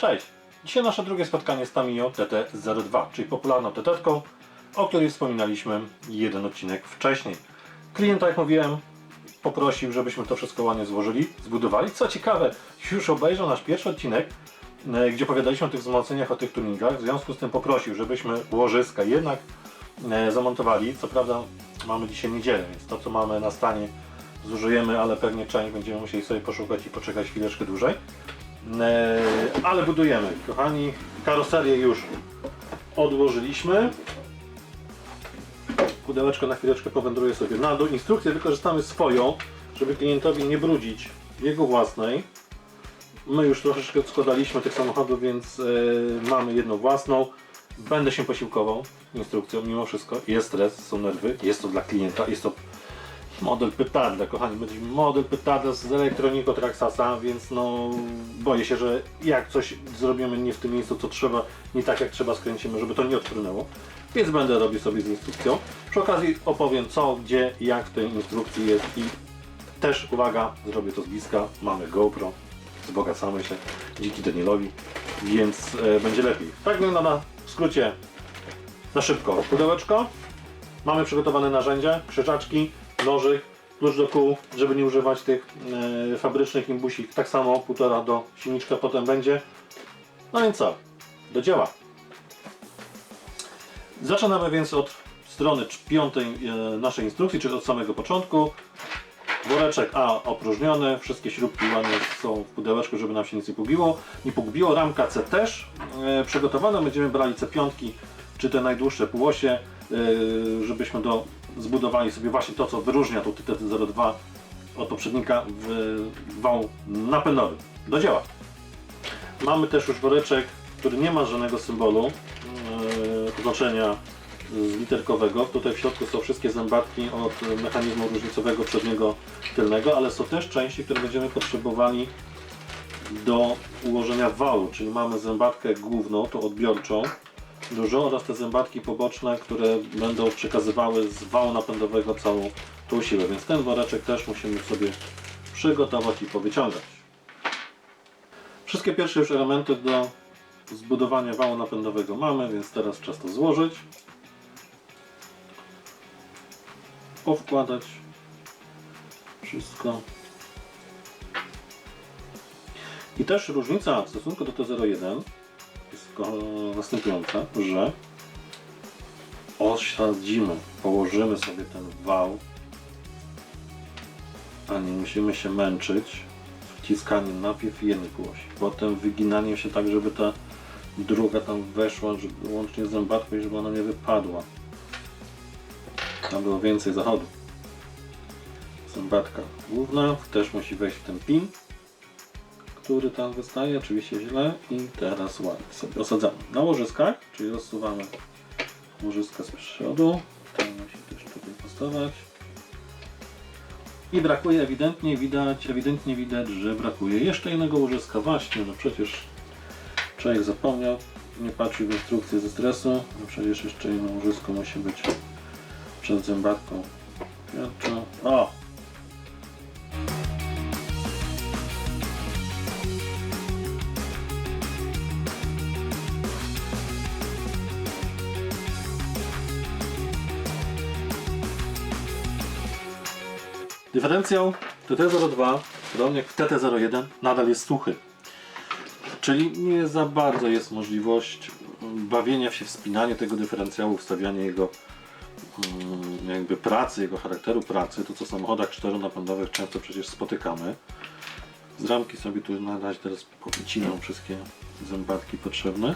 Cześć! Dzisiaj nasze drugie spotkanie z Tamiyo TT02, czyli popularną TT, o której wspominaliśmy jeden odcinek wcześniej. Klient, tak jak mówiłem, poprosił, żebyśmy to wszystko ładnie złożyli, zbudowali. Co ciekawe, już obejrzał nasz pierwszy odcinek, e, gdzie opowiadaliśmy o tych wzmocnieniach, o tych tuningach. W związku z tym poprosił, żebyśmy łożyska jednak e, zamontowali. Co prawda mamy dzisiaj niedzielę, więc to co mamy na stanie zużyjemy, ale pewnie część będziemy musieli sobie poszukać i poczekać chwileczkę dłużej. E, ale budujemy, kochani. Karoserię już odłożyliśmy. Pudełeczko na chwileczkę powędruje sobie na dół. Instrukcję wykorzystamy swoją, żeby klientowi nie brudzić jego własnej. My już troszeczkę składaliśmy tych samochodów, więc e, mamy jedną własną. Będę się posiłkował instrukcją, mimo wszystko. Jest stres, są nerwy, jest to dla klienta, jest to model petarda, kochani, będzie model petarda z elektroniką Traxasa, więc no boję się, że jak coś zrobimy nie w tym miejscu, co trzeba, nie tak jak trzeba skręcimy, żeby to nie odfrunęło. Więc będę robił sobie z instrukcją. Przy okazji opowiem co, gdzie, jak w tej instrukcji jest i też uwaga, zrobię to z bliska. Mamy GoPro, wzbogacamy się dzięki Danielowi, więc e, będzie lepiej. Tak wygląda na w skrócie na szybko. Pudełeczko, mamy przygotowane narzędzia, krzyżaczki, nożyk, klucz do kół, żeby nie używać tych e, fabrycznych imbusik. Tak samo półtora do silniczka potem będzie. No więc co? Do dzieła. Zaczynamy więc od strony piątej e, naszej instrukcji, czyli od samego początku. Woreczek A opróżniony, wszystkie śrubki ładnie są w pudełeczku, żeby nam się nic nie pogubiło. Nie pogubiło. Ramka C też e, przygotowana. Będziemy brali C5, czy te najdłuższe półosie, e, żebyśmy do, zbudowali sobie właśnie to, co wyróżnia tą TT02 od poprzednika w wał napędowy. Do dzieła. Mamy też już woreczek, który nie ma żadnego symbolu e, oznaczenia literkowego. Tutaj w środku są wszystkie zębatki od mechanizmu różnicowego przedniego tylnego, ale są też części, które będziemy potrzebowali do ułożenia wału, czyli mamy zębatkę główną, tą odbiorczą, dużo oraz te zębatki poboczne, które będą przekazywały z wału napędowego całą tą siłę, więc ten woreczek też musimy sobie przygotować i powyciągać. Wszystkie pierwsze już elementy do zbudowania wału napędowego mamy, więc teraz czas to złożyć. Powkładać wszystko. I też różnica w stosunku do T01 następująca, że osadzimy, położymy sobie ten wał, a nie musimy się męczyć wciskaniem najpierw jednej półosi, potem wyginaniem się tak, żeby ta druga tam weszła, żeby łącznie z zębatką i żeby ona nie wypadła. Tam było więcej zachodu. Zębatka główna też musi wejść w ten pin, który tam wystaje, oczywiście źle i teraz ładnie sobie osadzamy. Na łożyskach, czyli rozsuwamy łożyska z przodu, ten musi też tutaj postawać. I brakuje ewidentnie, widać, ewidentnie widać, że brakuje jeszcze jednego łożyska. Właśnie, no przecież człowiek zapomniał, nie patrzył w instrukcję ze stresu, no przecież jeszcze jedno łożysko musi być przed zębatką. Pierwszą. O! Dyferencjał TT02, podobnie jak TT01, nadal jest suchy. Czyli nie za bardzo jest możliwość bawienia się, wspinania tego dyferencjału, wstawiania jego mm, jakby pracy, jego charakteru pracy, to co w samochodach czteronapędowych często przecież spotykamy. Z ramki sobie tu na razie teraz powycinam wszystkie zębatki potrzebne.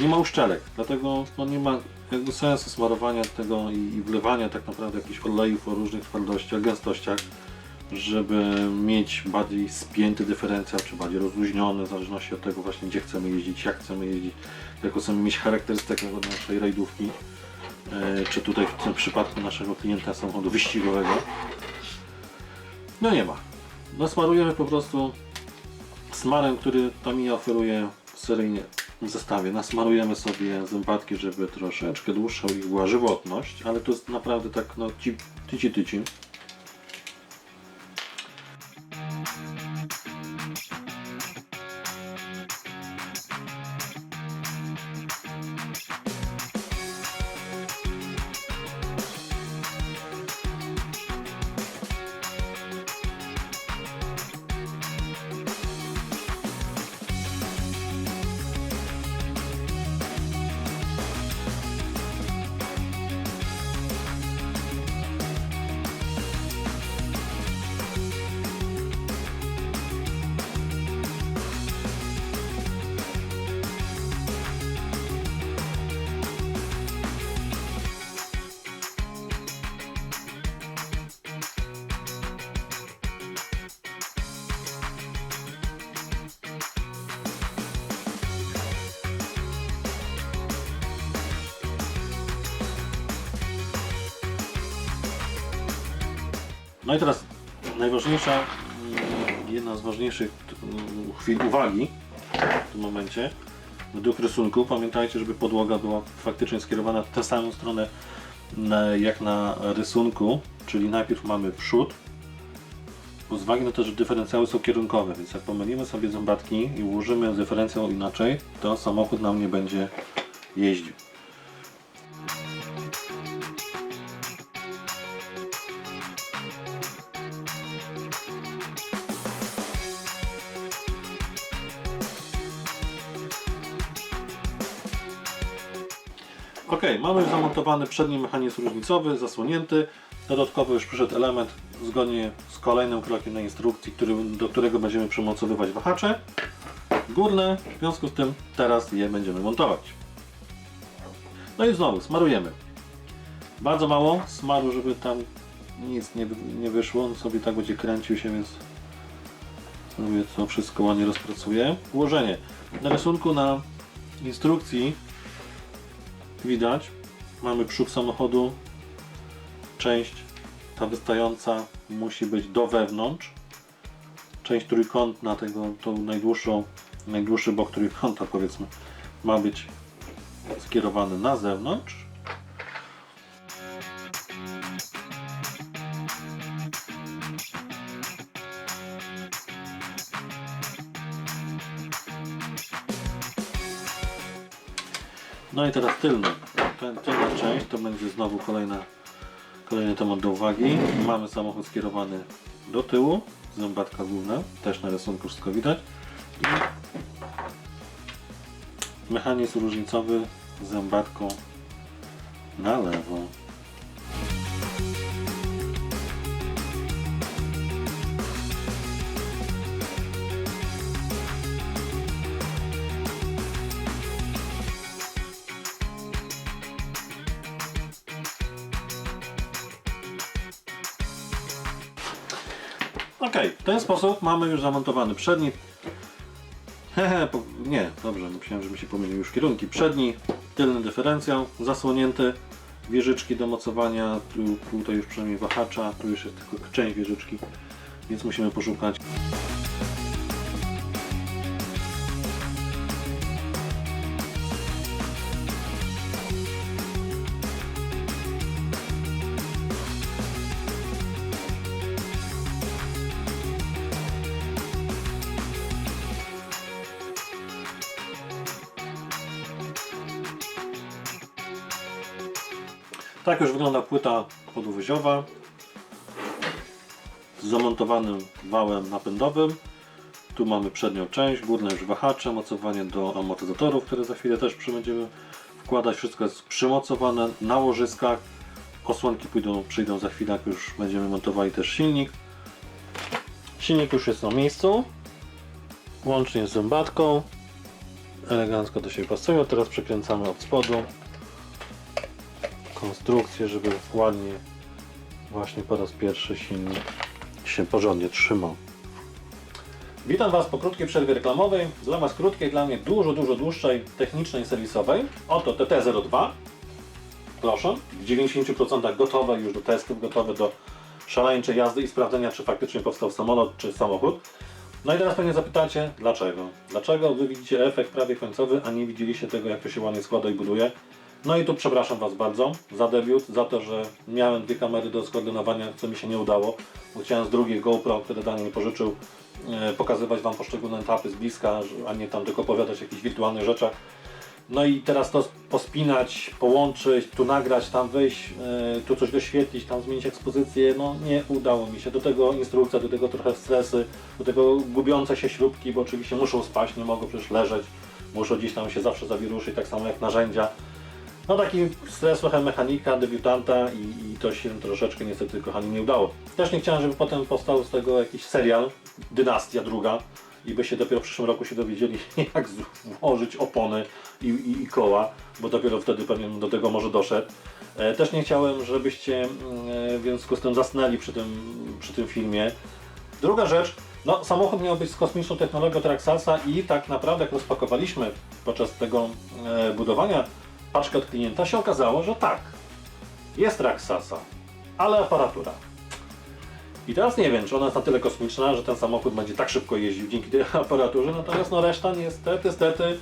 Nie ma uszczelek, dlatego no nie ma jakby sensu smarowania tego i, i wlewania tak naprawdę jakichś olejów o różnych twardościach, gęstościach, żeby mieć bardziej spięty dyferencjał, czy bardziej rozluźniony, w zależności od tego właśnie gdzie chcemy jeździć, jak chcemy jeździć, jaką chcemy mieć charakterystykę naszej rajdówki, e, czy tutaj w tym przypadku naszego klienta samochodu wyścigowego. No nie ma. Nasmarujemy po prostu smarem, który Tamiya oferuje seryjnie zestawie. Nasmarujemy sobie zębatki, żeby troszeczkę dłuższa ich była żywotność, ale to jest naprawdę tak no ci, tyci tyci. No i teraz najważniejsza, jedna z ważniejszych chwil uwagi w tym momencie. Według rysunku pamiętajcie, żeby podłoga była faktycznie skierowana w tę samą stronę jak na rysunku, czyli najpierw mamy przód, z uwagi na to, że dyferencjały są kierunkowe, więc jak pomylimy sobie zębatki i ułożymy dyferencjał inaczej, to samochód nam nie będzie jeździł. Ok, mamy już zamontowany przedni mechanizm różnicowy, zasłonięty. Dodatkowo już przyszedł element zgodnie z kolejnym krokiem na instrukcji, który, do którego będziemy przymocowywać wahacze górne. W związku z tym teraz je będziemy montować. No i znowu smarujemy. Bardzo mało smaru, żeby tam nic nie, nie wyszło. On sobie tak będzie kręcił się, więc sobie to wszystko ładnie rozpracuję. Ułożenie. Na rysunku na instrukcji widać, mamy przód samochodu, część ta wystająca musi być do wewnątrz, część trójkątna tego, tą najdłuższą, najdłuższy bok trójkąta powiedzmy, ma być skierowany na zewnątrz. No i teraz tylny. Ten, tylna część to będzie znowu kolejna, kolejny temat do uwagi. Mamy samochód skierowany do tyłu, zębatka główna, też na rysunku wszystko widać. I mechanizm różnicowy zębatką na lewo. Ok, w ten sposób mamy już zamontowany przedni. Hehe, nie, dobrze, myślałem, że mi się pomyliły już kierunki. Przedni, tylny dyferencjał, zasłonięty, wieżyczki do mocowania, tu, tutaj już przynajmniej wahacza, tu już jest tylko część wieżyczki, więc musimy poszukać. Tak już wygląda płyta podwoziowa z zamontowanym wałem napędowym. Tu mamy przednią część, górne już wahacze, mocowanie do amortyzatorów, które za chwilę też będziemy wkładać. Wszystko jest przymocowane na łożyskach. Osłonki pójdą, przyjdą za chwilę, jak już będziemy montowali też silnik. Silnik już jest na miejscu, łącznie z zębatką. Elegancko do siebie pasują. Teraz przekręcamy od spodu konstrukcję, żeby ładnie właśnie po raz pierwszy silnik się porządnie trzymał. Witam Was po krótkiej przerwie reklamowej. Dla Was krótkiej, dla mnie dużo, dużo dłuższej, technicznej, serwisowej. Oto TT02. Proszę, w 90% gotowe już do testów, gotowe do szaleńczej jazdy i sprawdzenia, czy faktycznie powstał samolot, czy samochód. No i teraz pewnie zapytacie, dlaczego? Dlaczego Wy widzicie efekt prawie końcowy, a nie widzieliście tego, jak to się ładnie składa i buduje? No i tu przepraszam Was bardzo za debiut, za to, że miałem dwie kamery do skoordynowania, co mi się nie udało, bo chciałem z drugiej GoPro, które Daniel mi pożyczył, e, pokazywać Wam poszczególne etapy z bliska, a nie tam tylko opowiadać o jakichś wirtualnych rzeczach. No i teraz to pospinać, połączyć, tu nagrać, tam wyjść, e, tu coś doświetlić, tam zmienić ekspozycję, no nie udało mi się. Do tego instrukcja, do tego trochę stresy, do tego gubiące się śrubki, bo oczywiście muszą spaść, nie mogą przecież leżeć, muszą gdzieś tam się zawsze zawiruszyć, tak samo jak narzędzia. No taki stres trochę mechanika, debiutanta i, i to się troszeczkę niestety kochani nie udało. Też nie chciałem, żeby potem powstał z tego jakiś serial, Dynastia druga i by się dopiero w przyszłym roku się dowiedzieli jak złożyć opony i, i, i koła, bo dopiero wtedy pewnie do tego może doszedł. E, Też nie chciałem, żebyście mm, e, w związku z tym zasnęli przy tym, przy tym filmie. Druga rzecz, no samochód miał być z kosmiczną technologią Traxasa i tak naprawdę jak rozpakowaliśmy podczas tego e, budowania paczkę od klienta się okazało, że tak, jest Traxasa, ale aparatura. I teraz nie wiem, czy ona jest na tyle kosmiczna, że ten samochód będzie tak szybko jeździł dzięki tej aparaturze, natomiast no reszta niestety, stety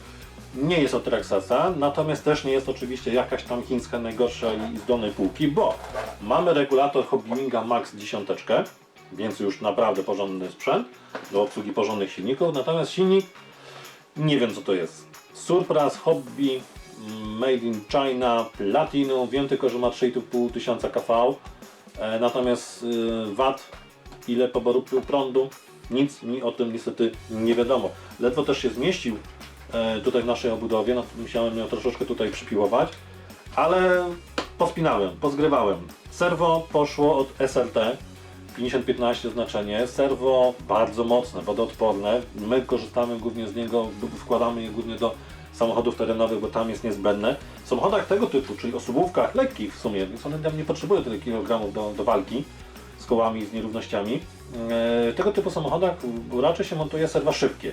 nie jest od Traxasa, natomiast też nie jest oczywiście jakaś tam chińska najgorsza i z dolnej półki, bo mamy regulator Hobbywinga Max 10, więc już naprawdę porządny sprzęt do obsługi porządnych silników, natomiast silnik nie wiem co to jest. Surpras Hobby Made in China Platinum. Wiem tylko, że ma 3,5 tysiąca kV. E, natomiast y, wat, ile poboru prądu, nic mi o tym niestety nie wiadomo. Ledwo też się zmieścił e, tutaj w naszej obudowie, no, musiałem ją troszeczkę tutaj przypiłować, ale pospinałem, pozgrywałem. Serwo poszło od SLT, 50-15 znaczenie, serwo bardzo mocne, wodoodporne. My korzystamy głównie z niego, wkładamy je głównie do samochodów terenowych, bo tam jest niezbędne. W samochodach tego typu, czyli osobówkach lekkich w sumie, więc one nie potrzebują tyle kilogramów do, do walki z kołami, z nierównościami. E, tego typu samochodach raczej się montuje serwa szybkie.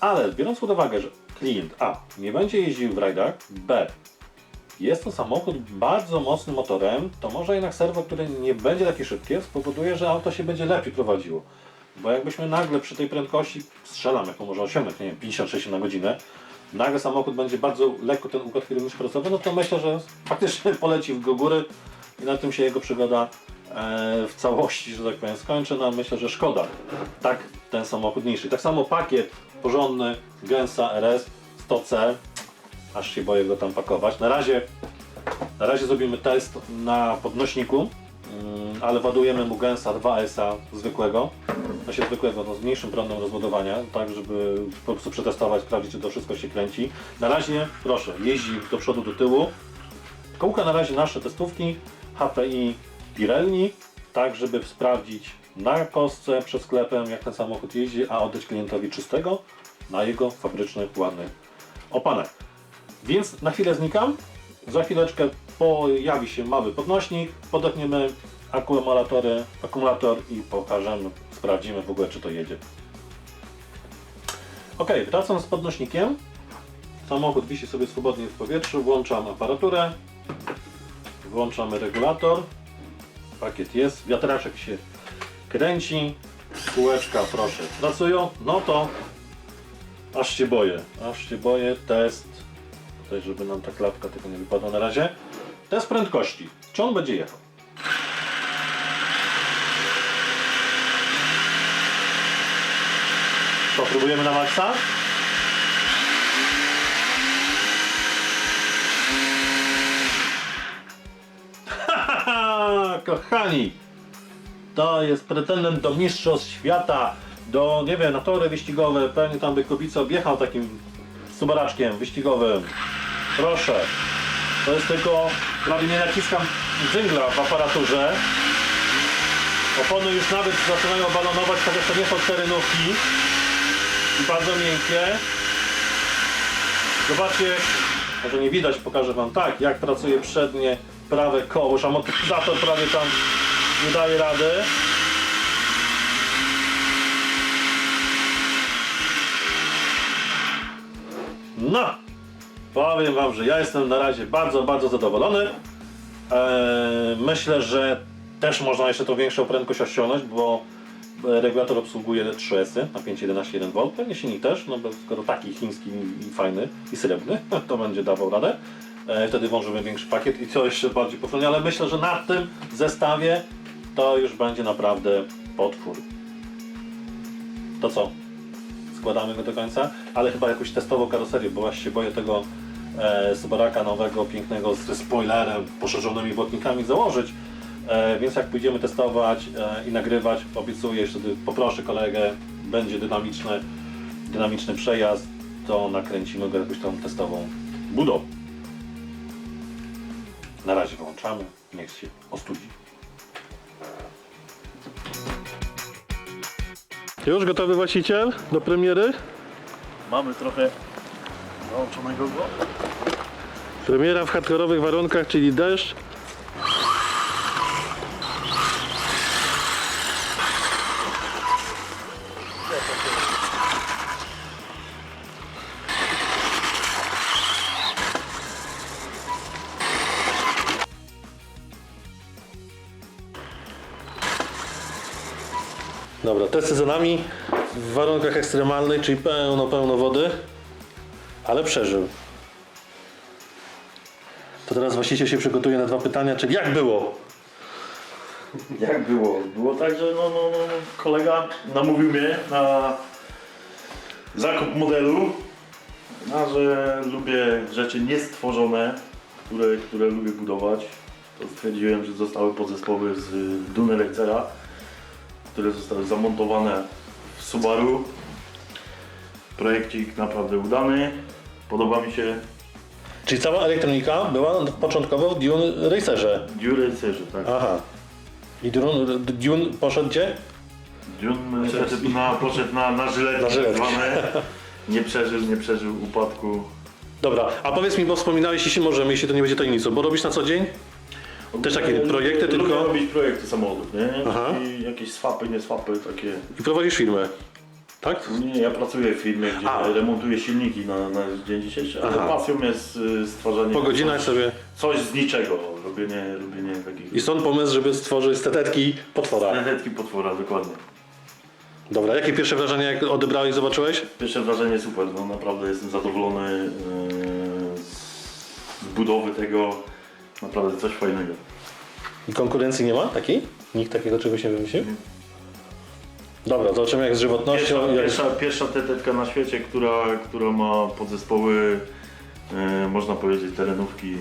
Ale biorąc pod uwagę, że klient A nie będzie jeździł w rajdach, B jest to samochód bardzo mocnym motorem, to może jednak serwo, które nie będzie takie szybkie, spowoduje, że auto się będzie lepiej prowadziło. Bo jakbyśmy nagle przy tej prędkości, strzelam jaką może osiągnąć, nie wiem, 50-60 na godzinę, nagle samochód będzie bardzo lekko ten układ kierowniczy pracował, no to myślę, że faktycznie poleci w góry i na tym się jego przygoda e, w całości, że tak powiem, skończy. No myślę, że szkoda. Tak ten samochód niższy. Tak samo pakiet porządny Gensa RS 100C aż się boję go tam pakować. Na razie, na razie zrobimy test na podnośniku, mm, ale ładujemy mu Gensa 2SA zwykłego, znaczy zwykłego, no, z mniejszym prądem rozładowania, tak żeby po prostu przetestować, sprawdzić czy to wszystko się kręci. Na razie, proszę, jeździ do przodu, do tyłu. Kołka na razie nasze testówki HPI Pirelli, tak żeby sprawdzić na kostce przed sklepem jak ten samochód jeździ, a oddać klientowi czystego na jego fabrycznych, ładnych opanach. Więc na chwilę znikam. Za chwileczkę pojawi się mały podnośnik, podepniemy akumulatory, akumulator i pokażemy, sprawdzimy w ogóle czy to jedzie. Ok, wracam z podnośnikiem. Samochód wisi sobie swobodnie w powietrzu, włączam aparaturę, włączamy regulator, pakiet jest, wiatraczek się kręci, kółeczka proszę pracują, no to aż się boję, aż się boję, test tutaj, żeby nam ta klapka tylko nie wypadła na razie. Test prędkości. Czy on będzie jechał? Próbujemy na maksa? Kochani! To jest pretendent do mistrzostw świata, do, nie wiem, na tory wyścigowe. Pewnie tam by Kubica objechał takim subaraczkiem wyścigowym. Proszę. To jest tylko, prawie nie naciskam dżingla w aparaturze. Opony już nawet zaczynają balonować, chociaż to nie są terenówki. Bardzo miękkie. Zobaczcie, może nie widać, pokażę Wam tak, jak pracuje przednie prawe koło. Już amortyzator prawie tam nie daje rady. No! Powiem Wam, że ja jestem na razie bardzo, bardzo zadowolony. Eee, myślę, że też można jeszcze tą większą prędkość osiągnąć, bo regulator obsługuje 3S, napięcie 11,1V, pewnie silnik też, no bo skoro taki chiński i fajny i srebrny, to będzie dawał radę. Eee, wtedy włożymy większy pakiet i to jeszcze bardziej pofronię, ale myślę, że na tym zestawie to już będzie naprawdę potwór. To co? Składamy go do końca, ale chyba jakąś testową karoserię, bo właśnie się boję tego e, Subaraka nowego, pięknego z spoilerem, poszerzonymi błotnikami założyć. E, więc jak pójdziemy testować e, i nagrywać, obiecuję, wtedy poproszę kolegę, będzie dynamiczny, dynamiczny przejazd, to nakręcimy go jakąś tą testową budową. Na razie wyłączamy, niech się ostudzi. Już gotowy właściciel do premiery? Mamy trochę załączonego go. Premiera w hardkorowych warunkach, czyli deszcz. Testy za nami w warunkach ekstremalnych, czyli pełno, pełno wody, ale przeżył. To teraz właściciel się przygotuje na dwa pytania, czyli jak było? Jak było? Było tak, że no, no, no, kolega namówił mnie na zakup modelu, a że lubię rzeczy niestworzone, które, które lubię budować, to stwierdziłem, że zostały podzespoły z Duny Racera, które zostały zamontowane w Subaru. Projekcik naprawdę udany, podoba mi się Czyli cała elektronika była początkowo w Dune Racerze. Dune Racerze, tak. Aha. I Dune, Dune poszedł gdzie? Dune poszedł na, poszedł na, na żyletki Na żyletki. tak zwane. Nie przeżył, nie przeżył upadku. Dobra, a powiedz mi, bo wspominałeś, jeśli możemy, jeśli to nie będzie tajemnicą, bo robisz na co dzień? Też takie projekty, Lubię tylko- robić projekty samochodów, nie? Aha. I jakieś swapy, nie swapy, takie. I prowadzisz firmę, tak? Nie, ja pracuję w firmie, gdzie A. remontuję silniki na, na dzień dzisiejszy, ale Aha. pasją jest y, stwarzanie Po godzinach coś, sobie. coś z niczego, robienie, robienie takich I stąd pomysł, żeby stworzyć stetetki potwora. Energetki potwora, dokładnie. Dobra, jakie pierwsze wrażenia, jak odebrałeś zobaczyłeś? Pierwsze wrażenie super, no naprawdę jestem zadowolony yy, z budowy tego, naprawdę coś fajnego. I konkurencji nie ma takiej? Nikt takiego czegoś nie wymyślił? Dobra, zobaczymy jak z żywotnością. Pierwsza, jak... pierwsza, pierwsza tetetka na świecie, która, która ma podzespoły, yy, można powiedzieć, terenówki.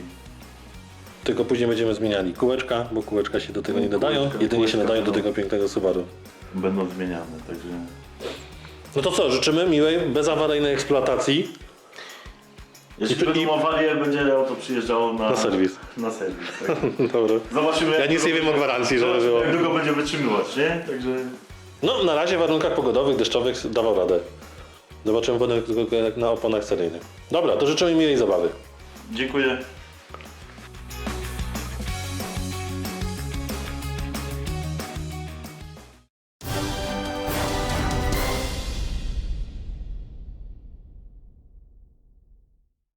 Tylko później będziemy zmieniali kółeczka, bo kółeczka się do tego nie Kółeczka, nadają. Jedynie się kółeczka nadają do będą. tego pięknego Subaru. Będą zmieniane, także No to co, życzymy miłej, bezawaryjnej eksploatacji. Jeśli I będą awarie, będzie auto przyjeżdżało na, Na serwis. Na serwis tak. Dobra. Zobaczymy, Ja jak nic nie długo wiem o gwarancji, żeby zobaczymy, było. jak długo będzie wytrzymywać, nie? Także No, na razie w warunkach pogodowych, deszczowych dawał radę. Zobaczymy potem tylko jak na oponach seryjnych. Dobra, to życzymy miłej zabawy. dziękuję.